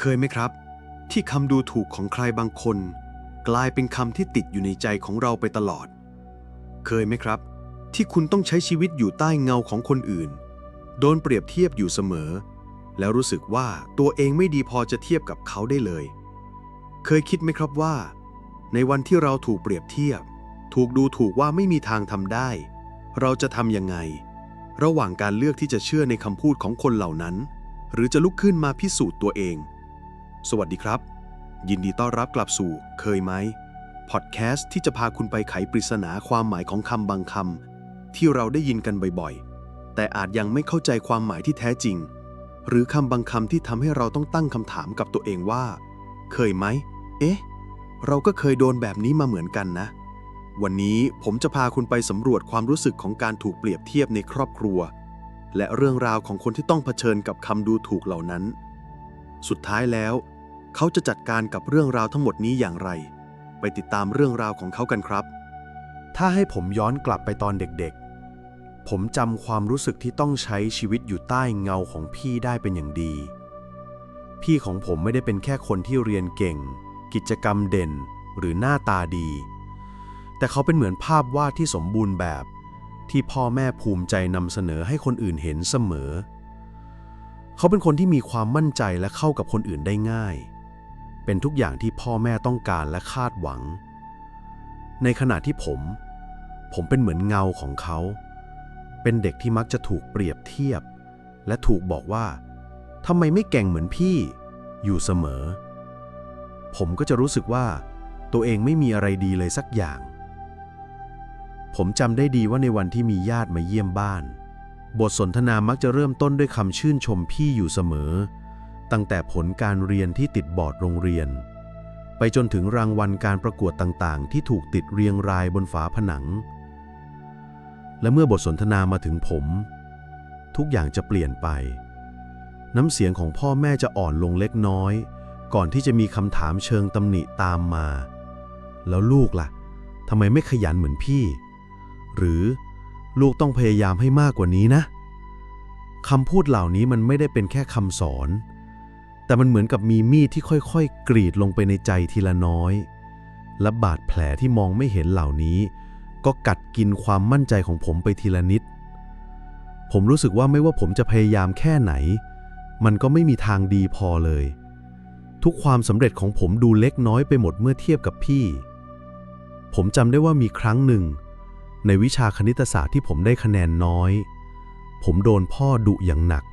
เคยไหมครับ ที่คำดูถูกของใครบางคน กลายเป็นคำที่ติดอยู่ในใจของเราไปตลอด เคยไหมครับ ที่คุณต้องใช้ชีวิตอยู่ใต้เงาของคนอื่น โดนเปรียบเทียบอยู่เสมอ แล้วรู้สึกว่าตัวเองไม่ดีพอจะเทียบกับเขาได้เลย เคยคิดไหมครับว่า ในวันที่เราถูกเปรียบเทียบ ถูกดูถูกว่าไม่มีทางทำได้ เราจะทำยังไง ระหว่างการเลือกที่จะเชื่อในคำพูดของคนเหล่านั้นหรือจะลุกขึ้นมาพิสูจน์ตัวเอง สวัสดีครับ ยินดีต้อนรับกลับสู่เคยไหมพอดแคสต์ที่จะพาคุณไปไขปริศนาความหมายของคำบางคำที่เราได้ยินกันบ่อยๆ แต่อาจยังไม่เข้าใจความหมายที่แท้จริง หรือคำบางคำที่ทำให้เราต้องตั้งคำถามกับตัวเองว่า เคยไหม เอ๊ะ เราก็เคยโดนแบบนี้มาเหมือนกันนะ วันนี้ผมจะพาคุณไปสำรวจความรู้สึกของการถูกเปรียบเทียบในครอบครัว และเรื่องราวของคนที่ต้องเผชิญกับคำดูถูกเหล่านั้น สุดท้ายแล้ว เขาจะจัดการกับเรื่องราวทั้งหมดนี้อย่างไร ไปติดตามเรื่องราวของเขากันครับ ถ้าให้ผมย้อนกลับไปตอนเด็กๆ ผมจำความรู้สึกที่ต้องใช้ชีวิตอยู่ใต้เงาของพี่ได้เป็นอย่างดี พี่ของผมไม่ได้เป็นแค่คนที่เรียนเก่ง กิจกรรมเด่นหรือหน้าตาดี แต่เขาเป็นเหมือนภาพวาดที่สมบูรณ์แบบ ที่พ่อแม่ภูมิใจนำเสนอให้คนอื่นเห็นเสมอ เขาเป็นคนที่มีความมั่นใจและเข้ากับคนอื่นได้ง่าย เป็นทุกอย่างที่พ่อแม่ต้องการและคาดหวัง ในขณะที่ผม ผมเป็นเหมือนเงาของเขา เป็นเด็กที่มักจะถูกเปรียบเทียบ และถูกบอกว่าทำไมไม่เก่งเหมือนพี่ อยู่เสมอ ผมก็จะรู้สึกว่า ตัวเองไม่มีอะไรดีเลยสักอย่าง ผมจำได้ดีว่าในวันที่มีญาติมาเยี่ยมบ้าน บทสนทนามักจะเริ่มต้นด้วยคำชื่นชมพี่อยู่เสมอ ตั้งแต่ผลการเรียนที่ติดบอร์ดโรงเรียน ไปจนถึงรางวัลการประกวดต่างๆ ที่ถูกติดเรียงรายบนฝาผนัง และเมื่อบทสนทนามาถึงผม ทุกอย่างจะเปลี่ยนไป น้ำเสียงของพ่อแม่จะอ่อนลงเล็กน้อย ก่อนที่จะมีคำถามเชิงตำหนิตามมา แล้วลูกล่ะทำไมไม่ขยันเหมือนพี่ หรือลูกต้องพยายามให้มากกว่านี้นะคำพูดเหล่านี้มันไม่ได้เป็นแค่คำสอน แต่มันเหมือนกับมีมีดที่ค่อยๆ กรีดลงไปในใจทีละน้อย และบาดแผลที่มองไม่เห็นเหล่านี้ ก็กัดกินความมั่นใจของผมไปทีละนิด ผมรู้สึกว่าไม่ว่าผมจะพยายามแค่ไหน มันก็ไม่มีทางดีพอเลย ทุกความสำเร็จของผมดูเล็กน้อยไปหมดเมื่อเทียบกับพี่ ผมจำได้ว่ามีครั้งหนึ่ง ในวิชาคณิตศาสตร์ที่ผมได้คะแนนน้อย ผมโดนพ่อดุอย่างหนัก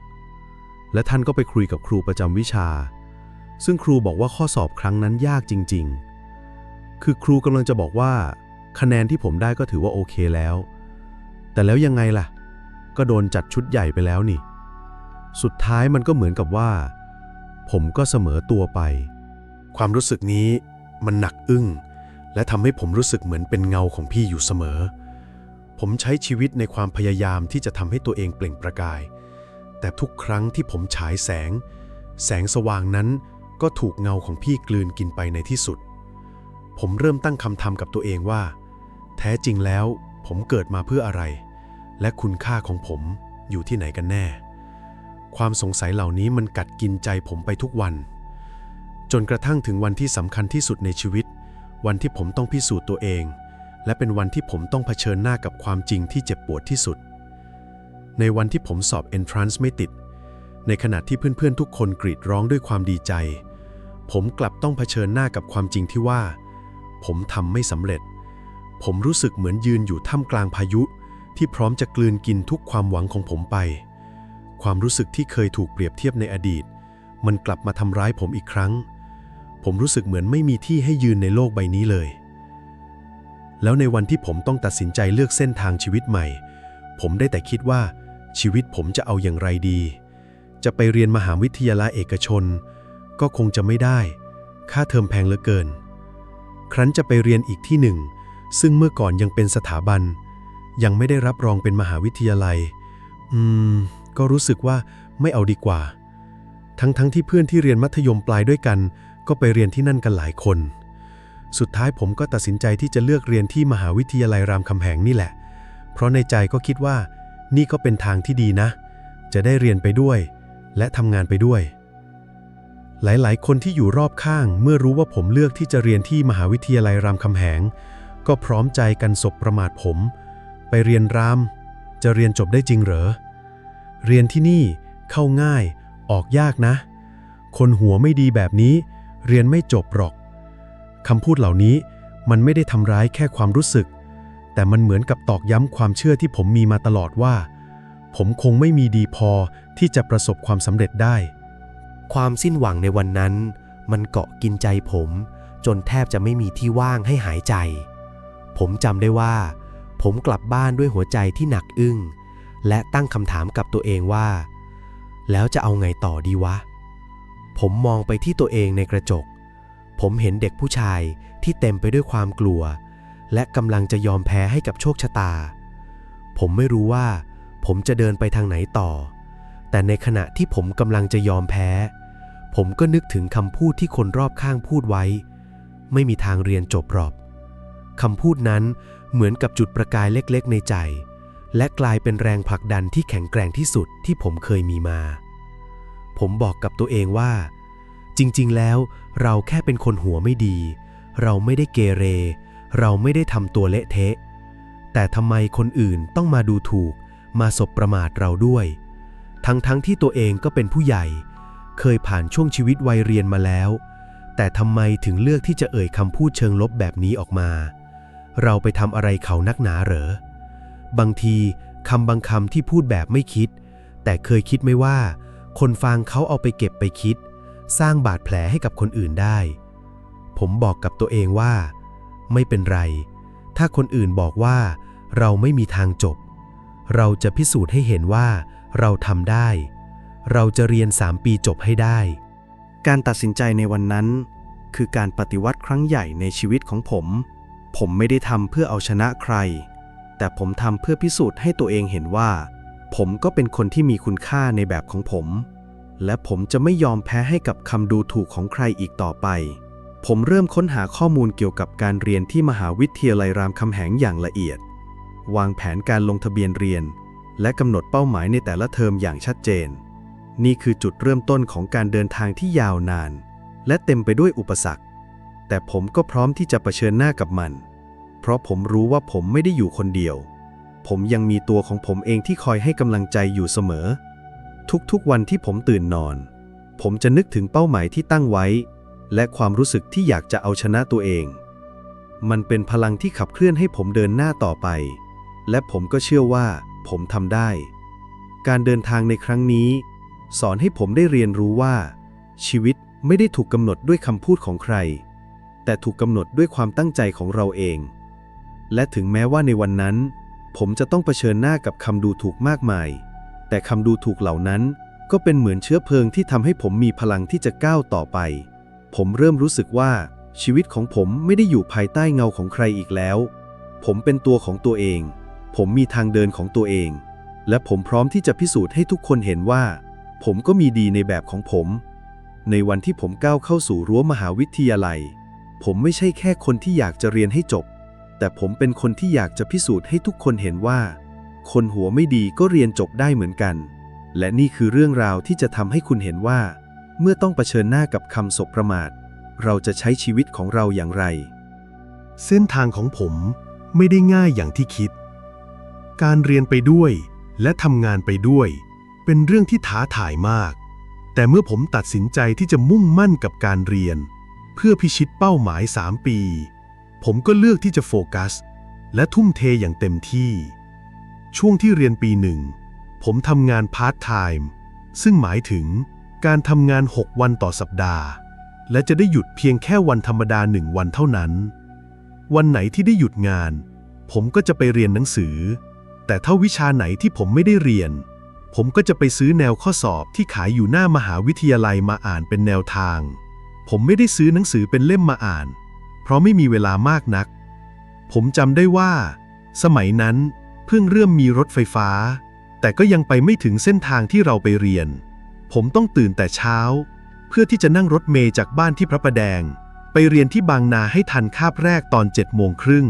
และท่านก็ไปคุยกับครูประจำวิชา ซึ่งครูบอกว่าข้อสอบครั้งนั้นยากจริง ๆ คือครูกำลังจะบอกว่า คะแนนที่ผมได้ก็ถือว่าโอเคแล้ว แต่แล้วยังไงล่ะ ก็โดนจัดชุดใหญ่ไปแล้วนี่ สุดท้ายมันก็เหมือนกับว่า ผมก็เสมอตัวไป ความรู้สึกนี้มันหนักอึ้ง และทำให้ผมรู้สึกเหมือนเป็นเงาของพี่อยู่เสมอ ผมใช้ชีวิตในความพยายามที่จะทำให้ตัวเองเปล่งประกาย แต่ทุกครั้งที่ผมฉายแสง แสงสว่างนั้นก็ถูกเงาของพี่กลืนกินไปในที่สุด ผมเริ่มตั้งคำถามกับตัวเองว่า แท้จริงแล้วผมเกิดมาเพื่ออะไร และคุณค่าของผมอยู่ที่ไหนกันแน่ ความสงสัยเหล่านี้มันกัดกินใจผมไปทุกวัน จนกระทั่งถึงวันที่สำคัญที่สุดในชีวิต วันที่ผมต้องพิสูจน์ตัวเอง และเป็นวันที่ผมต้องเผชิญหน้ากับความจริงที่เจ็บปวดที่สุด ในวันที่ผมสอบ Entrance ไม่ติด ในขณะที่เพื่อนๆ ทุกคนกรีดร้องด้วยความดีใจ ผมกลับต้องเผชิญหน้ากับความจริงที่ว่า ผมทำไม่สำเร็จ ผมรู้สึกเหมือนยืนอยู่ท่ามกลางพายุ ที่พร้อมจะกลืนกินทุกความหวังของผมไป ความรู้สึกที่เคยถูกเปรียบเทียบในอดีต มันกลับมาทำร้ายผมอีกครั้ง ผมรู้สึกเหมือนไม่มีที่ให้ยืนในโลกใบนี้เลยแล้วในวันที่ผมต้องตัดสินใจเลือกเส้นทางชีวิตใหม่ ผมได้แต่คิดว่า ชีวิตผมจะเอาอย่างไรดี จะไปเรียนมหาวิทยาลัยเอกชน ก็คงจะไม่ได้ ค่าเทอมแพงเหลือเกิน ครั้นจะไปเรียนอีกที่หนึ่ง ซึ่งเมื่อก่อนยังเป็นสถาบัน ยังไม่ได้รับรองเป็นมหาวิทยาลัย อืม ก็รู้สึกว่าไม่เอาดีกว่า ทั้งๆทที่เพื่อนที่เรียนมัธยมปลายด้วยกัน ก็ไปเรียนที่นั่นกันหลายคน สุดท้ายผมก็ตัดสินใจที่จะเลือกเรียนที่มหาวิทยาลัยรามคำแหงนี่แหละ เพราะในใจก็คิดว่า นี่ก็เป็นทางที่ดีนะ จะได้เรียนไปด้วย และทำงานไปด้วย หลายๆ คนที่อยู่รอบข้าง เมื่อรู้ว่าผมเลือกที่จะเรียนที่มหาวิทยาลัยรามคำแหง ก็พร้อมใจกันสบประมาทผม ไปเรียนราม จะเรียนจบได้จริงเหรอ เรียนที่นี่เข้าง่าย ออกยากนะ คนหัวไม่ดีแบบนี้ เรียนไม่จบหรอกคำพูดเหล่านี้มันไม่ได้ทำร้ายแค่ความรู้สึก แต่มันเหมือนกับตอกย้ำความเชื่อที่ผมมีมาตลอดว่า ผมคงไม่มีดีพอที่จะประสบความสำเร็จได้ ความสิ้นหวังในวันนั้น มันเกาะกินใจผม จนแทบจะไม่มีที่ว่างให้หายใจ ผมจำได้ว่า ผมกลับบ้านด้วยหัวใจที่หนักอึ้ง และตั้งคำถามกับตัวเองว่า แล้วจะเอาไงต่อดีวะ ผมมองไปที่ตัวเองในกระจก ผมเห็นเด็กผู้ชายที่เต็มไปด้วยความกลัว และกำลังจะยอมแพ้ให้กับโชคชะตา ผมไม่รู้ว่า ผมจะเดินไปทางไหนต่อ แต่ในขณะที่ผมกำลังจะยอมแพ้ ผมก็นึกถึงคำพูดที่คนรอบข้างพูดไว้ ไม่มีทางเรียนจบหรอกคำพูดนั้นเหมือนกับจุดประกายเล็กๆ ในใจ และกลายเป็นแรงผลักดันที่แข็งแกร่งที่สุดที่ผมเคยมีมา ผมบอกกับตัวเองว่า จริงๆ แล้วเราแค่เป็นคนหัวไม่ดี เราไม่ได้เกเร เราไม่ได้ทำตัวเละเทะ แต่ทำไมคนอื่นต้องมาดูถูก มาสบประมาทเราด้วย ทั้งๆทที่ตัวเองก็เป็นผู้ใหญ่ เคยผ่านช่วงชีวิตวัยเรียนมาแล้ว แต่ทำไมถึงเลือกที่จะเอ่ยคำพูดเชิงลบแบบนี้ออกมา เราไปทำอะไรเขานักหนาเหรอ บางทีคำบางคำที่พูดแบบไม่คิด แต่เคยคิดไหมว่า คนฟังเขาเอาไปเก็บไปคิด สร้างบาดแผลให้กับคนอื่นได้ ผมบอกกับตัวเองว่า ไม่เป็นไร ถ้าคนอื่นบอกว่า เราไม่มีทางจบ เราจะพิสูจน์ให้เห็นว่า เราทำได้ เราจะเรียน3ปีจบให้ได้ การตัดสินใจในวันนั้น คือการปฏิวัติครั้งใหญ่ในชีวิตของผม ผมไม่ได้ทำเพื่อเอาชนะใคร แต่ผมทำเพื่อพิสูจน์ให้ตัวเองเห็นว่า ผมก็เป็นคนที่มีคุณค่าในแบบของผม และผมจะไม่ยอมแพ้ให้กับคำดูถูกของใครอีกต่อไป ผมเริ่มค้นหาข้อมูลเกี่ยวกับการเรียนที่มหาวิทยาลัยรามคำแหงอย่างละเอียด วางแผนการลงทะเบียนเรียน และกำหนดเป้าหมายในแต่ละเทอมอย่างชัดเจน นี่คือจุดเริ่มต้นของการเดินทางที่ยาวนาน และเต็มไปด้วยอุปสรรค แต่ผมก็พร้อมที่จะเผชิญหน้ากับมัน เพราะผมรู้ว่าผมไม่ได้อยู่คนเดียว ผมยังมีตัวของผมเองที่คอยให้กำลังใจอยู่เสมอ ทุกๆวันที่ผมตื่นนอน ผมจะนึกถึงเป้าหมายที่ตั้งไว้ และความรู้สึกที่อยากจะเอาชนะตัวเอง มันเป็นพลังที่ขับเคลื่อนให้ผมเดินหน้าต่อไป และผมก็เชื่อว่าผมทำได้ การเดินทางในครั้งนี้ สอนให้ผมได้เรียนรู้ว่า ชีวิตไม่ได้ถูกกำหนดด้วยคำพูดของใคร แต่ถูกกำหนดด้วยความตั้งใจของเราเอง และถึงแม้ว่าในวันนั้น ผมจะต้องเผชิญหน้ากับคำดูถูกมากมาย แต่คำดูถูกเหล่านั้นก็เป็นเหมือนเชื้อเพลิงที่ทำให้ผมมีพลังที่จะก้าวต่อไป ผมเริ่มรู้สึกว่าชีวิตของผมไม่ได้อยู่ภายใต้เงาของใครอีกแล้ว ผมเป็นตัวของตัวเอง ผมมีทางเดินของตัวเอง และผมพร้อมที่จะพิสูจน์ให้ทุกคนเห็นว่า ผมก็มีดีในแบบของผม ในวันที่ผมก้าวเข้าสู่รั้วมหาวิทยาลัย ผมไม่ใช่แค่คนที่อยากจะเรียนให้จบ แต่ผมเป็นคนที่อยากจะพิสูจน์ให้ทุกคนเห็นว่า คนหัวไม่ดีก็เรียนจบได้เหมือนกัน และนี่คือเรื่องราวที่จะทำให้คุณเห็นว่า เมื่อต้องเผชิญหน้ากับคำสบประมาท เราจะใช้ชีวิตของเราอย่างไร เส้นทางของผมไม่ได้ง่ายอย่างที่คิด การเรียนไปด้วย และทำงานไปด้วย เป็นเรื่องที่ท้าทายมาก แต่เมื่อผมตัดสินใจที่จะมุ่งมั่นกับการเรียน เพื่อพิชิตเป้าหมาย 3 ปี ผมก็เลือกที่จะโฟกัส และทุ่มเทอย่างเต็มที่ ช่วงที่เรียนปีหนึ่ง ผมทำงานพาร์ทไทม์ซึ่งหมายถึง การทำงาน 6 วันต่อสัปดาห์ และจะได้หยุดเพียงแค่วันธรรมดาหนึ่งวันเท่านั้น วันไหนที่ได้หยุดงาน ผมก็จะไปเรียนหนังสือ แต่ถ้าวิชาไหนที่ผมไม่ได้เรียน ผมก็จะไปซื้อแนวข้อสอบที่ขายอยู่หน้ามหาวิทยาลัยมาอ่านเป็นแนวทาง ผมไม่ได้ซื้อหนังสือเป็นเล่มมาอ่าน เพราะไม่มีเวลามากนัก ผมจำได้ว่า สมัยนั้นเพิ่งเริ่มมีรถไฟฟ้า แต่ก็ยังไปไม่ถึงเส้นทางที่เราไปเรียน ผมต้องตื่นแต่เช้า เพื่อที่จะนั่งรถเมย์จากบ้านที่พระประแดง ไปเรียนที่บางนาให้ทันคาบแรกตอนเจ็ดโมงครึ่ง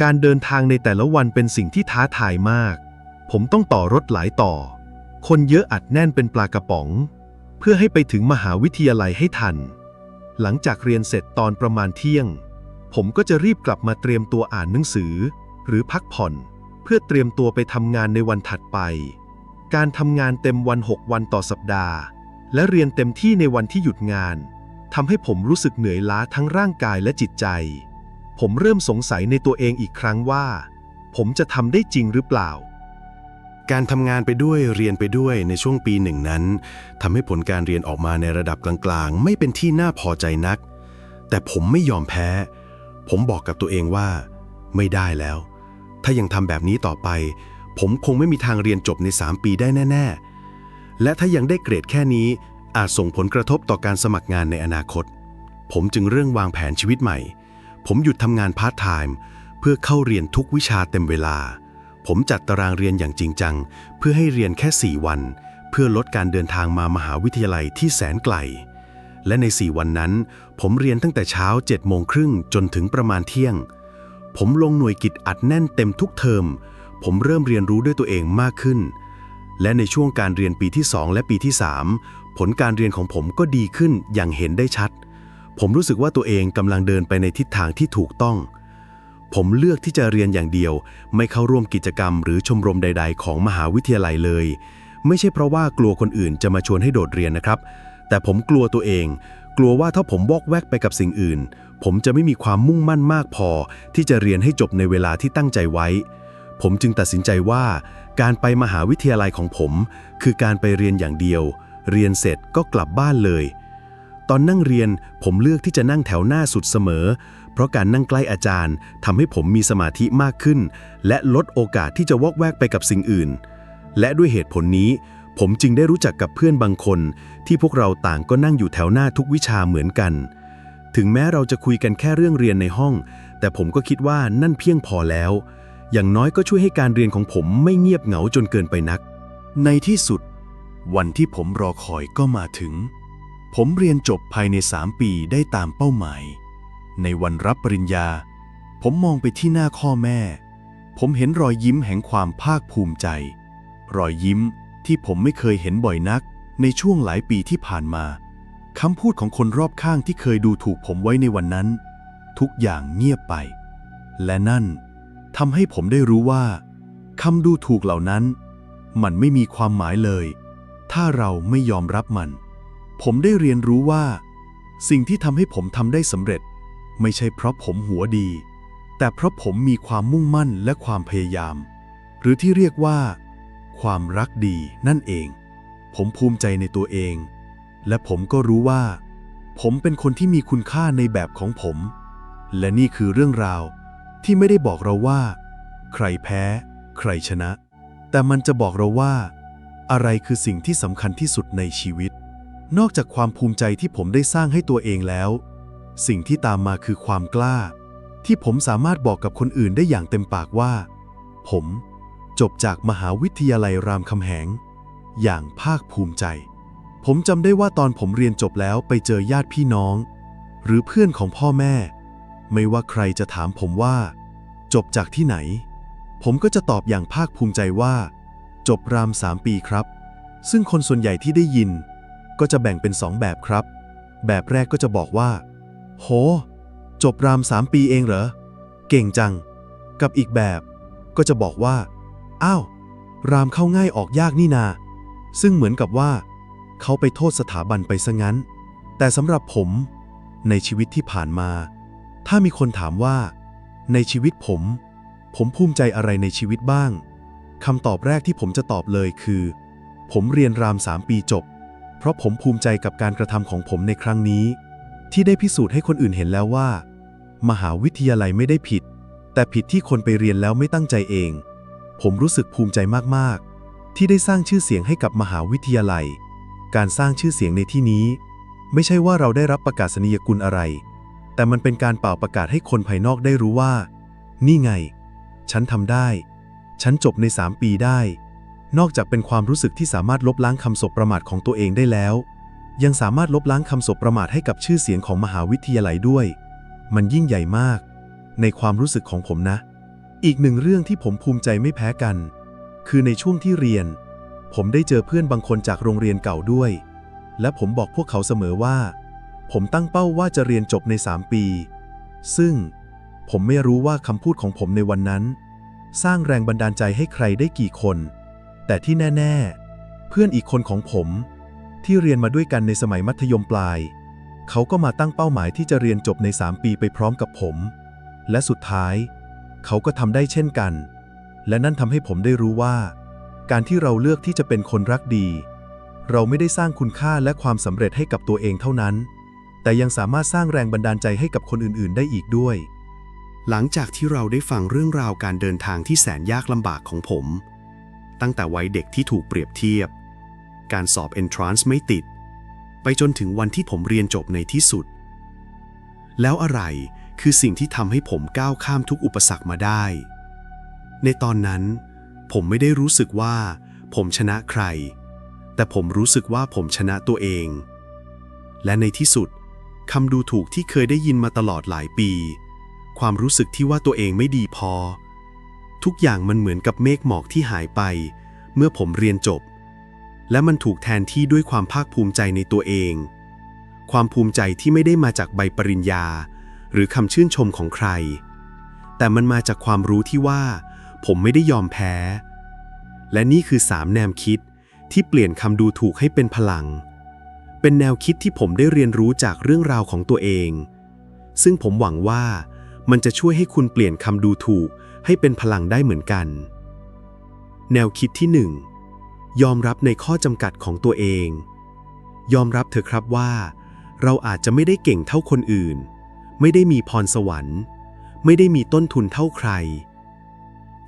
การเดินทางในแต่ละวันเป็นสิ่งที่ท้าทายมาก ผมต้องต่อรถหลายต่อ คนเยอะอัดแน่นเป็นปลากระป๋อง เพื่อให้ไปถึงมหาวิทยาลัยให้ทัน หลังจากเรียนเสร็จตอนประมาณเที่ยง ผมก็จะรีบกลับมาเตรียมตัวอ่านหนังสือ หรือพักผ่อน เพื่อเตรียมตัวไปทำงานในวันถัดไป การทำงานเต็มวัน 6 วันต่อสัปดาห์ และเรียนเต็มที่ในวันที่หยุดงานทำให้ผมรู้สึกเหนื่อยล้าทั้งร่างกายและจิตใจ ผมเริ่มสงสัยในตัวเองอีกครั้งว่า ผมจะทำได้จริงหรือเปล่า การทำงานไปด้วยเรียนไปด้วยในช่วงปีหนึ่งนั้นทำให้ผลการเรียนออกมาในระดับกลางๆ ไม่เป็นที่น่าพอใจนัก แต่ผมไม่ยอมแพ้ ผมบอกกับตัวเองว่า ไม่ได้แล้ว ถ้ายังทำแบบนี้ต่อไป ผมคงไม่มีทางเรียนจบใน 3 ปีได้แน่ ๆ และถ้ายังได้เกรดแค่นี้ อาจส่งผลกระทบต่อการสมัครงานในอนาคต ผมจึงเรื่องวางแผนชีวิตใหม่ ผมหยุดทำงานพาร์ทไทม์เพื่อเข้าเรียนทุกวิชาเต็มเวลา ผมจัดตารางเรียนอย่างจริงจัง เพื่อให้เรียนแค่ 4 วัน เพื่อลดการเดินทางมามหาวิทยาลัยที่แสนไกล และใน 4 วันนั้น ผมเรียนตั้งแต่เช้า7โมงครึ่งจนถึงประมาณเที่ยง ผมลงหน่วยกิจอัดแน่นเต็มทุกเทอม ผมเริ่มเรียนรู้ด้วยตัวเองมากขึ้น และในช่วงการเรียนปีที่ 2 และปีที่ 3 ผลการเรียนของผมก็ดีขึ้นอย่างเห็นได้ชัด ผมรู้สึกว่าตัวเองกำลังเดินไปในทิศทางที่ถูกต้อง ผมเลือกที่จะเรียนอย่างเดียว ไม่เข้าร่วมกิจกรรม หรือชมรมใด ๆ ของมหาวิทยาลัยเลย ไม่ใช่เพราะว่ากลัวคนอื่นจะมาชวนให้โดดเรียนนะครับ แต่ผมกลัวตัวเอง กลัวว่าถ้าผมวอกแวกไปกับสิ่งอื่น ผมจะไม่มีความมุ่งมั่นมากพอ ที่จะเรียนให้จบในเวลาที่ตั้งใจไว้ ผมจึงตัดสินใจว่าการไปมหาวิทยาลัยของผม คือการไปเรียนอย่างเดียว เรียนเสร็จก็กลับบ้านเลย ตอนนั่งเรียนผมเลือกที่จะนั่งแถวหน้าสุดเสมอ เพราะการนั่งใกล้อาจารย์ทำให้ผมมีสมาธิมากขึ้น และลดโอกาสที่จะวอกแวกไปกับสิ่งอื่น และด้วยเหตุผลนี้ ผมจึงได้รู้จักกับเพื่อนบางคน ที่พวกเราต่างก็นั่งอยู่แถวหน้าทุกวิชาเหมือนกัน ถึงแม้เราจะคุยกันแค่เรื่องเรียนในห้อง แต่ผมก็คิดว่านั่นเพียงพอแล้ว อย่างน้อยก็ช่วยให้การเรียนของผมไม่เงียบเหงาจนเกินไปนัก ในที่สุด วันที่ผมรอคอยก็มาถึง ผมเรียนจบภายใน 3 ปีได้ตามเป้าหมาย ในวันรับปริญญา ผมมองไปที่หน้าพ่อแม่ ผมเห็นรอยยิ้มแห่งความภาคภูมิใจ รอยยิ้มที่ผมไม่เคยเห็นบ่อยนัก ในช่วงหลายปีที่ผ่านมาคำพูดของคนรอบข้างที่เคยดูถูกผมไว้ในวันนั้น ทุกอย่างเงียบไป และนั่น ทำให้ผมได้รู้ว่าคำดูถูกเหล่านั้น มันไม่มีความหมายเลย ถ้าเราไม่ยอมรับมัน ผมได้เรียนรู้ว่า สิ่งที่ทำให้ผมทำได้สำเร็จ ไม่ใช่เพราะผมหัวดี แต่เพราะผมมีความมุ่งมั่นและความพยายาม หรือที่เรียกว่า ความรักดีนั่นเอง ผมภูมิใจในตัวเอง และผมก็รู้ว่า ผมเป็นคนที่มีคุณค่าในแบบของผม และนี่คือเรื่องราว ที่ไม่ได้บอกเราว่า ใครแพ้ ใครชนะ แต่มันจะบอกเราว่า อะไรคือสิ่งที่สำคัญที่สุดในชีวิต นอกจากความภูมิใจที่ผมได้สร้างให้ตัวเองแล้ว สิ่งที่ตามมาคือความกล้า ที่ผมสามารถบอกกับคนอื่นได้อย่างเต็มปากว่า ผม จบจากมหาวิทยาลัยรามคำแหง อย่างภาคภูมิใจ ผมจำได้ว่าตอนผมเรียนจบแล้วไปเจอญาติพี่น้อง หรือเพื่อนของพ่อแม่ ไม่ว่าใครจะถามผมว่า จบจากที่ไหน ผมก็จะตอบอย่างภาคภูมิใจว่า จบรามสามปีครับ ซึ่งคนส่วนใหญ่ที่ได้ยิน ก็จะแบ่งเป็นสองแบบครับ แบบแรกก็จะบอกว่า โห จบรามสามปีเองเหรอ เก่งจัง กับอีกแบบ ก็จะบอกว่า อ้าว รามเข้าง่ายออกยากนี่นา ซึ่งเหมือนกับว่า เขาไปโทษสถาบันไปซะงั้น แต่สำหรับผม ในชีวิตที่ผ่านมา ถ้ามีคนถามว่า ในชีวิตผม ผมภูมิใจอะไรในชีวิตบ้างคำตอบแรกที่ผมจะตอบเลยคือ ผมเรียนรามสามปีจบ เพราะผมภูมิใจกับการกระทำของผมในครั้งนี้ ที่ได้พิสูจน์ให้คนอื่นเห็นแล้วว่า มหาวิทยาลัยไม่ได้ผิด แต่ผิดที่คนไปเรียนแล้วไม่ตั้งใจเอง ผมรู้สึกภูมิใจมากๆ ที่ได้สร้างชื่อเสียงให้กับมหาวิทยาลัย การสร้างชื่อเสียงในที่นี้ ไม่ใช่ว่าเราได้รับประกาศนียกุลอะไร แต่มันเป็นการเป่าประกาศให้คนภายนอกได้รู้ว่า นี่ไง ฉันทำได้ ฉันจบใน 3 ปีได้ นอกจากเป็นความรู้สึกที่สามารถลบล้างคำสบประมาทของตัวเองได้แล้ว ยังสามารถลบล้างคำสบประมาทให้กับชื่อเสียงของมหาวิทยาลัยด้วย มันยิ่งใหญ่มาก ในความรู้สึกของผมนะ อีกหนึ่งเรื่องที่ผมภูมิใจไม่แพ้กัน คือในช่วงที่เรียน ผมได้เจอเพื่อนบางคนจากโรงเรียนเก่าด้วย และผมบอกพวกเขาเสมอว่า ผมตั้งเป้าว่าจะเรียนจบใน 3 ปี ซึ่งผมไม่รู้ว่าคำพูดของผมในวันนั้น สร้างแรงบันดาลใจให้ใครได้กี่คน แต่ที่แน่ ๆ เพื่อนอีกคนของผม ที่เรียนมาด้วยกันในสมัยมัธยมปลาย เขาก็มาตั้งเป้าหมายที่จะเรียนจบใน 3 ปีไปพร้อมกับผม และสุดท้าย เขาก็ทำได้เช่นกัน และนั่นทำให้ผมได้รู้ว่า การที่เราเลือกที่จะเป็นคนรักดี เราไม่ได้สร้างคุณค่าและความสำเร็จให้กับตัวเองเท่านั้น แต่ยังสามารถสร้างแรงบันดาลใจให้กับคนอื่น ๆ ได้อีกด้วย หลังจากที่เราได้ฟังเรื่องราวการเดินทางที่แสนยากลำบากของผม ตั้งแต่วัยเด็กที่ถูกเปรียบเทียบ การสอบ entrance ไม่ติด ไปจนถึงวันที่ผมเรียนจบในที่สุด แล้วอะไรคือสิ่งที่ทำให้ผมก้าวข้ามทุกอุปสรรคมาได้ ในตอนนั้น ผมไม่ได้รู้สึกว่า ผมชนะใคร แต่ผมรู้สึกว่าผมชนะตัวเอง และในที่สุด คำดูถูกที่เคยได้ยินมาตลอดหลายปี ความรู้สึกที่ว่าตัวเองไม่ดีพอ ทุกอย่างมันเหมือนกับเมฆหมอกที่หายไป เมื่อผมเรียนจบ และมันถูกแทนที่ด้วยความภาคภูมิใจในตัวเอง ความภูมิใจที่ไม่ได้มาจากใบปริญญา หรือคำชื่นชมของใคร แต่มันมาจากความรู้ที่ว่า ผมไม่ได้ยอมแพ้ และนี่คือสามแนวคิดที่เปลี่ยนคำดูถูกให้เป็นพลัง เป็นแนวคิดที่ผมได้เรียนรู้จากเรื่องราวของตัวเอง ซึ่งผมหวังว่ามันจะช่วยให้คุณเปลี่ยนคำดูถูกให้เป็นพลังได้เหมือนกัน แนวคิดที่หนึ่งยอมรับในข้อจำกัดของตัวเอง ยอมรับเถอะครับว่า เราอาจจะไม่ได้เก่งเท่าคนอื่น ไม่ได้มีพรสวรรค์ ไม่ได้มีต้นทุนเท่าใคร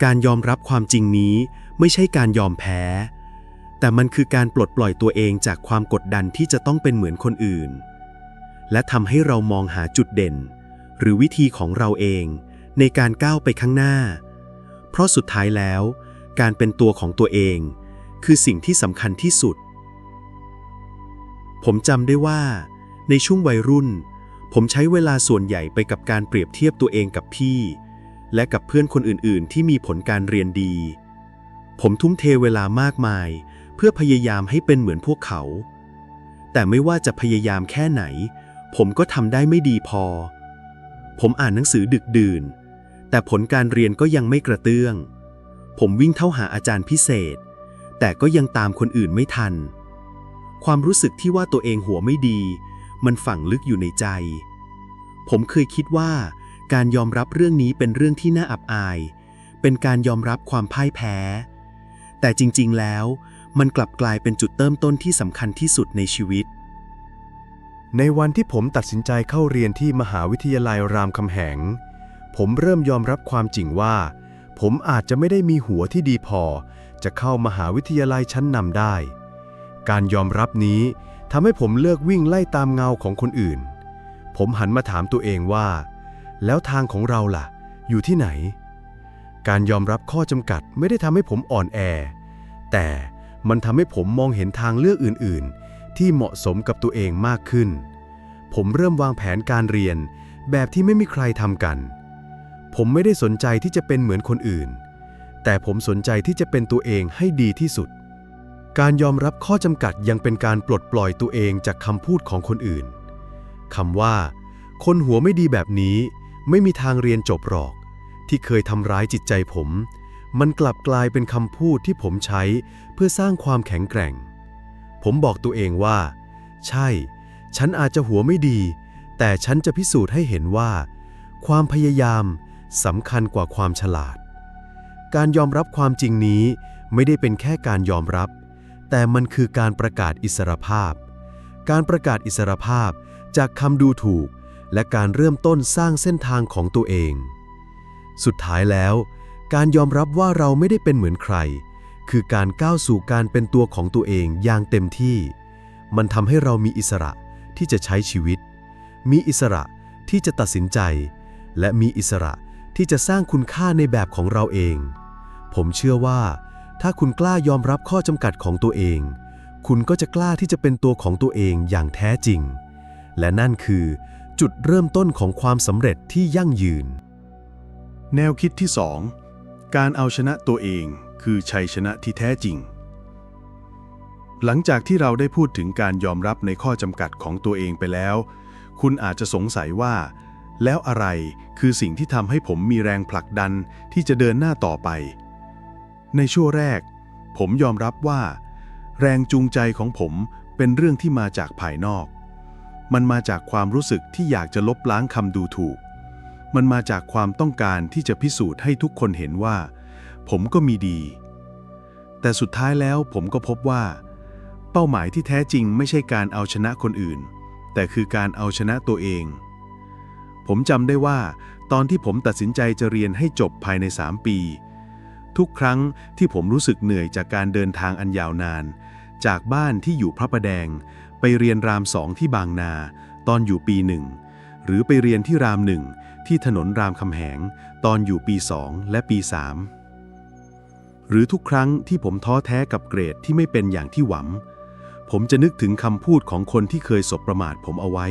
การยอมรับความจริงนี้ไม่ใช่การยอมแพ้ แต่มันคือการปลดปล่อยตัวเองจากความกดดันที่จะต้องเป็นเหมือนคนอื่น และทำให้เรามองหาจุดเด่น หรือวิธีของเราเองในการก้าวไปข้างหน้า เพราะสุดท้ายแล้ว การเป็นตัวของตัวเอง คือสิ่งที่สำคัญที่สุด ผมจำได้ว่า ในช่วงวัยรุ่น ผมใช้เวลาส่วนใหญ่ไปกับการเปรียบเทียบตัวเองกับพี่ และกับเพื่อนคนอื่นๆ ที่มีผลการเรียนดี ผมทุ่มเทเวลามากมาย เพื่อพยายามให้เป็นเหมือนพวกเขา แต่ไม่ว่าจะพยายามแค่ไหน ผมก็ทำได้ไม่ดีพอ ผมอ่านหนังสือดึกดื่น แต่ผลการเรียนก็ยังไม่กระเตื้อง ผมวิ่งเข้าหาอาจารย์พิเศษ แต่ก็ยังตามคนอื่นไม่ทัน ความรู้สึกที่ว่าตัวเองหัวไม่ดี มันฝังลึกอยู่ในใจ ผมเคยคิดว่า การยอมรับเรื่องนี้เป็นเรื่องที่น่าอับอาย เป็นการยอมรับความพ่ายแพ้ แต่จริง ๆ แล้ว มันกลับกลายเป็นจุดเริ่มต้นที่สำคัญที่สุดในชีวิต ในวันที่ผมตัดสินใจเข้าเรียนที่มหาวิทยาลัยรามคำแหง ผมเริ่มยอมรับความจริงว่า ผมอาจจะไม่ได้มีหัวที่ดีพอ จะเข้ามหาวิทยาลัยชั้นนำได้ การยอมรับนี้ทำให้ผมเลิกวิ่งไล่ตามเงาของคนอื่น ผมหันมาถามตัวเองว่า แล้วทางของเราล่ะ อยู่ที่ไหน การยอมรับข้อจำกัดไม่ได้ทำให้ผมอ่อนแอ แต่ มันทำให้ผมมองเห็นทางเลือกอื่น ๆ ที่เหมาะสมกับตัวเองมากขึ้น ผมเริ่มวางแผนการเรียน แบบที่ไม่มีใครทำกัน ผมไม่ได้สนใจที่จะเป็นเหมือนคนอื่น แต่ผมสนใจที่จะเป็นตัวเองให้ดีที่สุด การยอมรับข้อจำกัดยังเป็นการปลดปล่อยตัวเองจากคำพูดของคนอื่นคำว่า คนหัวไม่ดีแบบนี้ ไม่มีทางเรียนจบหรอก ที่เคยทำร้ายจิตใจผม มันกลับกลายเป็นคำพูดที่ผมใช้เพื่อสร้างความแข็งแกร่ง ผมบอกตัวเองว่า ใช่ ฉันอาจจะหัวไม่ดี แต่ฉันจะพิสูจน์ให้เห็นว่า ความพยายามสำคัญกว่าความฉลาด การยอมรับความจริงนี้ไม่ได้เป็นแค่การยอมรับ แต่มันคือการประกาศอิสรภาพ การประกาศอิสรภาพจากคำดูถูก และการเริ่มต้นสร้างเส้นทางของตัวเอง สุดท้ายแล้ว การยอมรับว่าเราไม่ได้เป็นเหมือนใคร คือการก้าวสู่การเป็นตัวของตัวเองอย่างเต็มที่ มันทำให้เรามีอิสระที่จะใช้ชีวิต มีอิสระที่จะตัดสินใจ และมีอิสระที่จะสร้างคุณค่าในแบบของเราเอง ผมเชื่อว่า ถ้าคุณกล้ายอมรับข้อจำกัดของตัวเอง คุณก็จะกล้าที่จะเป็นตัวของตัวเองอย่างแท้จริง และนั่นคือ จุดเริ่มต้นของความสำเร็จที่ยั่งยืน แนวคิดที่ 2 การเอาชนะตัวเองคือชัยชนะที่แท้จริง หลังจากที่เราได้พูดถึงการยอมรับในข้อจำกัดของตัวเองไปแล้ว คุณอาจจะสงสัยว่า แล้วอะไรคือสิ่งที่ทำให้ผมมีแรงผลักดันที่จะเดินหน้าต่อไป ในช่วงแรก ผมยอมรับว่า แรงจูงใจของผมเป็นเรื่องที่มาจากภายนอก มันมาจากความรู้สึกที่อยากจะลบล้างคำดูถูก มันมาจากความต้องการที่จะพิสูจน์ให้ทุกคนเห็นว่า ผมก็มีดี แต่สุดท้ายแล้วผมก็พบว่า เป้าหมายที่แท้จริงไม่ใช่การเอาชนะคนอื่น แต่คือการเอาชนะตัวเอง ผมจำได้ว่า ตอนที่ผมตัดสินใจจะเรียนให้จบภายใน 3 ปี ทุกครั้งที่ผมรู้สึกเหนื่อยจากการเดินทางอันยาวนาน จากบ้านที่อยู่พระประแดง ไปเรียนรามสองที่บางนา ตอนอยู่ปีหนึ่งหรือไปเรียนที่รามหนึ่ง ที่ถนนรามคำแหง ตอนอยู่ปีสองและปีสามหรือทุกครั้งที่ผมท้อแท้กับเกรดที่ไม่เป็นอย่างที่หวัง ผมจะนึกถึงคำพูดของคนที่เคยสบประมาทผมเอาไว้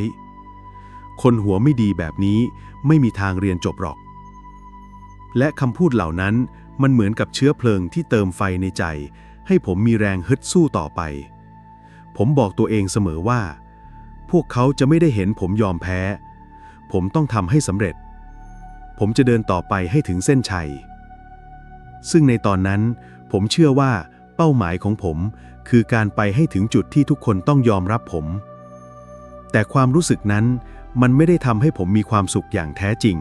คนหัวไม่ดีแบบนี้ไม่มีทางเรียนจบหรอก และคำพูดเหล่านั้นมันเหมือนกับเชื้อเพลิงที่เติมไฟในใจ ให้ผมมีแรงฮึดสู้ต่อไป ผมบอกตัวเองเสมอว่า พวกเขาจะไม่ได้เห็นผมยอมแพ้ ผมต้องทำให้สำเร็จ ผมจะเดินต่อไปให้ถึงเส้นชัย ซึ่งในตอนนั้น ผมเชื่อว่าเป้าหมายของผม คือการไปให้ถึงจุดที่ทุกคนต้องยอมรับผม แต่ความรู้สึกนั้นมันไม่ได้ทำให้ผมมีความสุขอย่างแท้จริง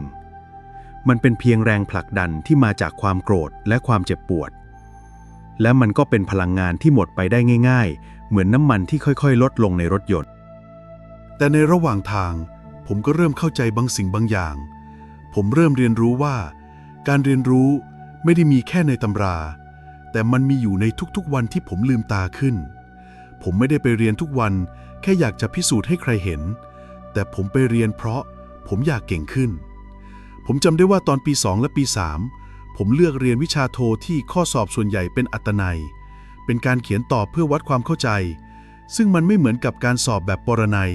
มันเป็นเพียงแรงผลักดันที่มาจากความโกรธและความเจ็บปวด และมันก็เป็นพลังงานที่หมดไปได้ง่าย ๆ เหมือนน้ำมันที่ค่อยๆ ลดลงในรถยนต์ แต่ในระหว่างทาง ผมก็เริ่มเข้าใจบางสิ่งบางอย่าง ผมเริ่มเรียนรู้ว่า การเรียนรู้ไม่ได้มีแค่ในตำรา แต่มันมีอยู่ในทุกๆวันที่ผมลืมตาขึ้น ผมไม่ได้ไปเรียนทุกวัน แค่อยากจะพิสูจน์ให้ใครเห็น แต่ผมไปเรียนเพราะผมอยากเก่งขึ้น ผมจำได้ว่าตอนปี 2 และปี 3 ผมเลือกเรียนวิชาโทที่ข้อสอบส่วนใหญ่เป็นอัตนัย เป็นการเขียนตอบเพื่อวัดความเข้าใจ ซึ่งมันไม่เหมือนกับการสอบแบบปรนัย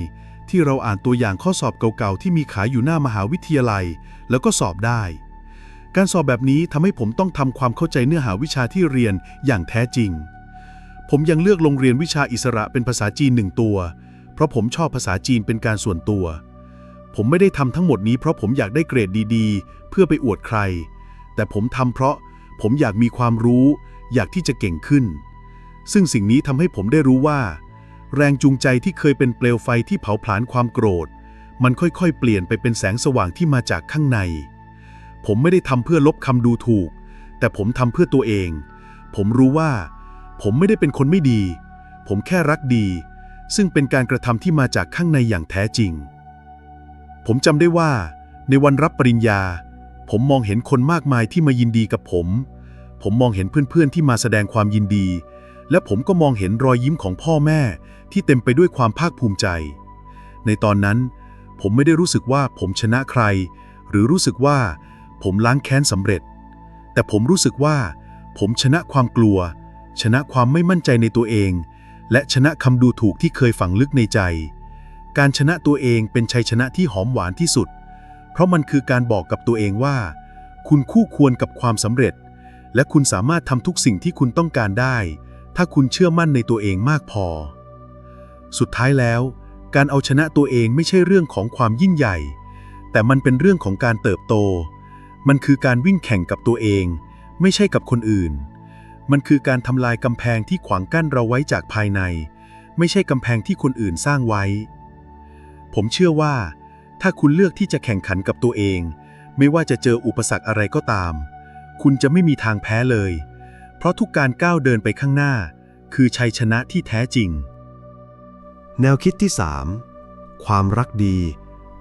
ที่เราอ่านตัวอย่างข้อสอบเก่าๆ ที่มีขายอยู่หน้ามหาวิทยาลัย แล้วก็สอบได้ การสอบแบบนี้ทำให้ผมต้องทำความเข้าใจเนื้อหาวิชาที่เรียนอย่างแท้จริง ผมยังเลือกลงเรียนวิชาอิสระเป็นภาษาจีนหนึ่งตัว เพราะผมชอบภาษาจีนเป็นการส่วนตัว ผมไม่ได้ทำทั้งหมดนี้เพราะผมอยากได้เกรดดีๆ เพื่อไปอวดใคร แต่ผมทำเพราะผมอยากมีความรู้ อยากที่จะเก่งขึ้น ซึ่งสิ่งนี้ทำให้ผมได้รู้ว่า แรงจูงใจที่เคยเป็นเปลวไฟที่เผาผลาญความโกรธ มันค่อยๆ เปลี่ยนไปเป็นแสงสว่างที่มาจากข้างใน ผมไม่ได้ทำเพื่อลบคำดูถูก แต่ผมทำเพื่อตัวเอง ผมรู้ว่า ผมไม่ได้เป็นคนไม่ดี ผมแค่รักดี ซึ่งเป็นการกระทำที่มาจากข้างในอย่างแท้จริง ผมจำได้ว่า ในวันรับปริญญา ผมมองเห็นคนมากมายที่มายินดีกับผม ผมมองเห็นเพื่อนๆที่มาแสดงความยินดีและผมก็มองเห็นรอยยิ้มของพ่อแม่ ที่เต็มไปด้วยความภาคภูมิใจ ในตอนนั้น ผมไม่ได้รู้สึกว่าผมชนะใคร หรือรู้สึกว่าผมล้างแค้นสำเร็จ แต่ผมรู้สึกว่า ผมชนะความกลัว ชนะความไม่มั่นใจในตัวเอง และชนะคำดูถูกที่เคยฝังลึกในใจ การชนะตัวเองเป็นชัยชนะที่หอมหวานที่สุด เพราะมันคือการบอกกับตัวเองว่า คุณคู่ควรกับความสำเร็จ และคุณสามารถทำทุกสิ่งที่คุณต้องการได้ ถ้าคุณเชื่อมั่นในตัวเองมากพอ สุดท้ายแล้ว การเอาชนะตัวเองไม่ใช่เรื่องของความยิ่งใหญ่ แต่มันเป็นเรื่องของการเติบโต มันคือการวิ่งแข่งกับตัวเอง ไม่ใช่กับคนอื่น มันคือการทำลายกำแพงที่ขวางกั้นเราไว้จากภายใน ไม่ใช่กำแพงที่คนอื่นสร้างไว้ ผมเชื่อว่า ถ้าคุณเลือกที่จะแข่งขันกับตัวเอง ไม่ว่าจะเจออุปสรรคอะไรก็ตาม คุณจะไม่มีทางแพ้เลย เพราะทุกการก้าวเดินไปข้างหน้า คือชัยชนะที่แท้จริง แนวคิดที่ 3 ความรักดี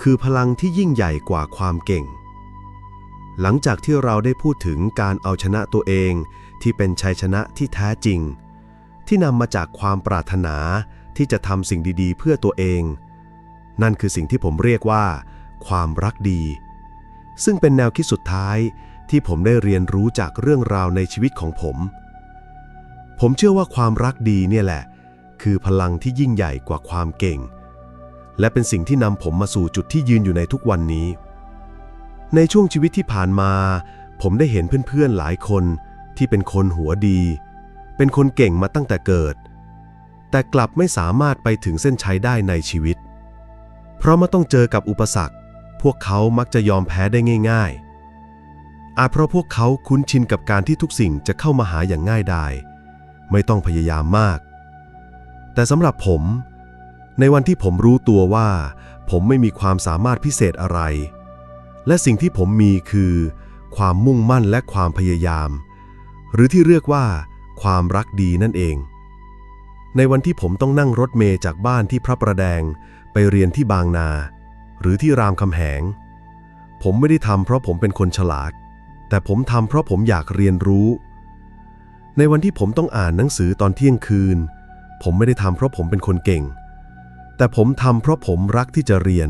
คือพลังที่ยิ่งใหญ่กว่าความเก่ง หลังจากที่เราได้พูดถึงการเอาชนะตัวเองที่เป็นชัยชนะที่แท้จริง ที่นำมาจากความปรารถนาที่จะทำสิ่งดีๆ เพื่อตัวเอง นั่นคือสิ่งที่ผมเรียกว่า ความรักดี ซึ่งเป็นแนวคิดสุดท้ายที่ผมได้เรียนรู้จากเรื่องราวในชีวิตของผม ผมเชื่อว่าความรักดีเนี่ยแหละ คือพลังที่ยิ่งใหญ่กว่าความเก่ง และเป็นสิ่งที่นำผมมาสู่จุดที่ยืนอยู่ในทุกวันนี้ ในช่วงชีวิตที่ผ่านมา ผมได้เห็นเพื่อนๆหลายคนที่เป็นคนหัวดี เป็นคนเก่งมาตั้งแต่เกิด แต่กลับไม่สามารถไปถึงเส้นชัยได้ในชีวิต เพราะเมื่อต้องเจอกับอุปสรรค พวกเขามักจะยอมแพ้ได้ง่าย ๆ อาจเพราะพวกเขาคุ้นชินกับการที่ทุกสิ่งจะเข้ามาหาอย่างง่ายดายไม่ต้องพยายามมาก แต่สำหรับผม ในวันที่ผมรู้ตัวว่า ผมไม่มีความสามารถพิเศษอะไร และสิ่งที่ผมมีคือ ความมุ่งมั่นและความพยายาม หรือที่เรียกว่า ความรักดีนั่นเอง ในวันที่ผมต้องนั่งรถเมล์จากบ้านที่พระประแดงไปเรียนที่บางนา หรือที่รามคำแหง ผมไม่ได้ทำเพราะผมเป็นคนฉลาด แต่ผมทำเพราะผมอยากเรียนรู้ ในวันที่ผมต้องอ่านหนังสือตอนเที่ยงคืน ผมไม่ได้ทำเพราะผมเป็นคนเก่ง แต่ผมทำเพราะผมรักที่จะเรียน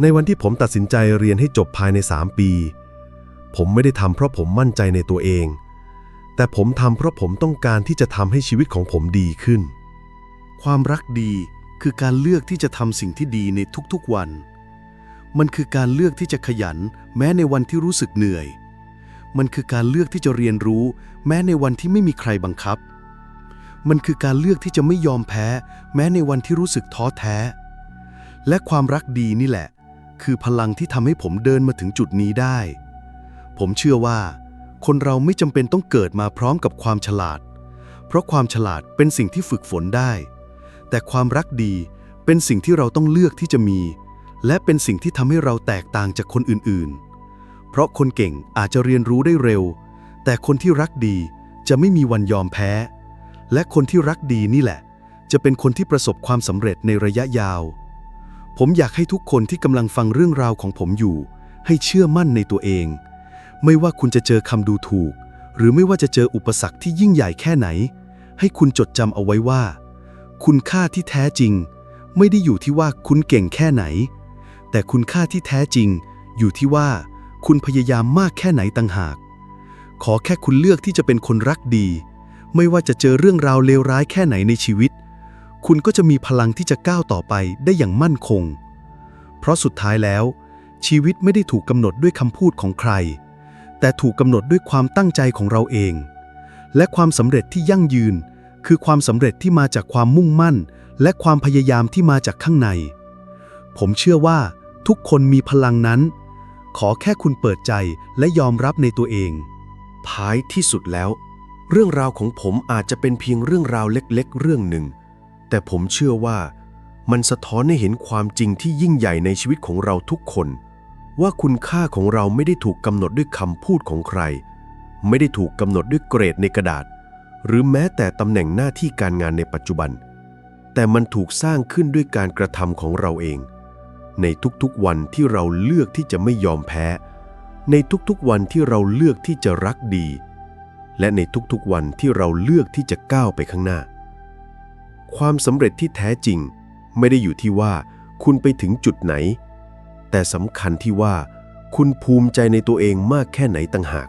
ในวันที่ผมตัดสินใจเรียนให้จบภายใน 3 ปี ผมไม่ได้ทำเพราะผมมั่นใจในตัวเอง แต่ผมทำเพราะผมต้องการที่จะทำให้ชีวิตของผมดีขึ้น ความรักดีคือการเลือกที่จะทำสิ่งที่ดีในทุกๆวัน มันคือการเลือกที่จะขยัน แม้ในวันที่รู้สึกเหนื่อย มันคือการเลือกที่จะเรียนรู้ แม้ในวันที่ไม่มีใครบังคับ มันคือการเลือกที่จะไม่ยอมแพ้ แม้ในวันที่รู้สึกท้อแท้ และความรักดีนี่แหละ คือพลังที่ทำให้ผมเดินมาถึงจุดนี้ได้ ผมเชื่อว่า คนเราไม่จำเป็นต้องเกิดมาพร้อมกับความฉลาด เพราะความฉลาดเป็นสิ่งที่ฝึกฝนได้ แต่ความรักดีเป็นสิ่งที่เราต้องเลือกที่จะมี และเป็นสิ่งที่ทำให้เราแตกต่างจากคนอื่นๆ เพราะคนเก่งอาจจะเรียนรู้ได้เร็ว แต่คนที่รักดีจะไม่มีวันยอมแพ้ และคนที่รักดีนี่แหละ จะเป็นคนที่ประสบความสำเร็จในระยะยาว ผมอยากให้ทุกคนที่กำลังฟังเรื่องราวของผมอยู่ ให้เชื่อมั่นในตัวเอง ไม่ว่าคุณจะเจอคำดูถูก หรือไม่ว่าจะเจออุปสรรคที่ยิ่งใหญ่แค่ไหน ให้คุณจดจำเอาไว้ว่า คุณค่าที่แท้จริง ไม่ได้อยู่ที่ว่าคุณเก่งแค่ไหน แต่คุณค่าที่แท้จริง อยู่ที่ว่า คุณพยายามมากแค่ไหนต่างหาก ขอแค่คุณเลือกที่จะเป็นคนรักดี ไม่ว่าจะเจอเรื่องราวเลวร้ายแค่ไหนในชีวิต คุณก็จะมีพลังที่จะก้าวต่อไปได้อย่างมั่นคง เพราะสุดท้ายแล้ว ชีวิตไม่ได้ถูกกำหนดด้วยคำพูดของใคร แต่ถูกกำหนดด้วยความตั้งใจของเราเอง และความสำเร็จที่ยั่งยืน คือความสำเร็จที่มาจากความมุ่งมั่น และความพยายามที่มาจากข้างใน ผมเชื่อว่าทุกคนมีพลังนั้น ขอแค่คุณเปิดใจและยอมรับในตัวเองท้ายที่สุดแล้ว เรื่องราวของผมอาจจะเป็นเพียงเรื่องราวเล็กๆ เรื่องหนึ่ง แต่ผมเชื่อว่ามันสะท้อนให้เห็นความจริงที่ยิ่งใหญ่ในชีวิตของเราทุกคน ว่าคุณค่าของเราไม่ได้ถูกกำหนดด้วยคำพูดของใคร ไม่ได้ถูกกำหนดด้วยเกรดในกระดาษ หรือแม้แต่ตำแหน่งหน้าที่การงานในปัจจุบัน แต่มันถูกสร้างขึ้นด้วยการกระทำของเราเอง ในทุกๆวันที่เราเลือกที่จะไม่ยอมแพ้ ในทุกๆวันที่เราเลือกที่จะรักดี และในทุกๆวันที่เราเลือกที่จะก้าวไปข้างหน้า ความสำเร็จที่แท้จริง ไม่ได้อยู่ที่ว่าคุณไปถึงจุดไหน แต่สำคัญที่ว่า คุณภูมิใจในตัวเองมากแค่ไหนต่างหาก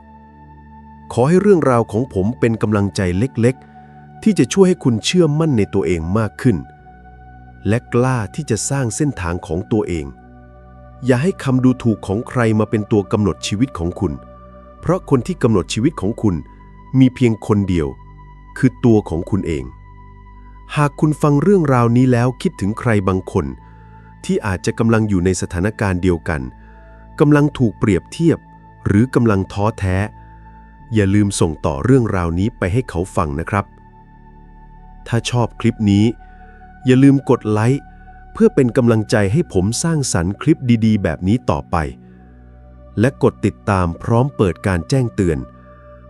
ขอให้เรื่องราวของผมเป็นกำลังใจเล็กๆ ที่จะช่วยให้คุณเชื่อมั่นในตัวเองมากขึ้น และกล้าที่จะสร้างเส้นทางของตัวเอง อย่าให้คำดูถูกของใครมาเป็นตัวกำหนดชีวิตของคุณ เพราะคนที่กำหนดชีวิตของคุณ มีเพียงคนเดียว คือตัวของคุณเอง หากคุณฟังเรื่องราวนี้แล้วคิดถึงใครบางคน ที่อาจจะกำลังอยู่ในสถานการณ์เดียวกันกำลังถูกเปรียบเทียบ หรือกำลังท้อแท้ อย่าลืมส่งต่อเรื่องราวนี้ไปให้เขาฟังนะครับ ถ้าชอบคลิปนี้ อย่าลืมกดไลค์เพื่อเป็นกำลังใจให้ผมสร้างสรรค์คลิปดี ๆ แบบนี้ต่อไป และกดติดตามพร้อมเปิดการแจ้งเตือน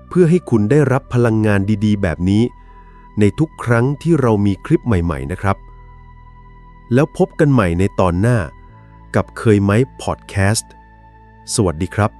เพื่อให้คุณได้รับพลังงานดีๆ แบบนี้ ในทุกครั้งที่เรามีคลิปใหม่ๆนะครับ แล้วพบกันใหม่ในตอนหน้า กับเคยไหมพอดแคสต์ สวัสดีครับ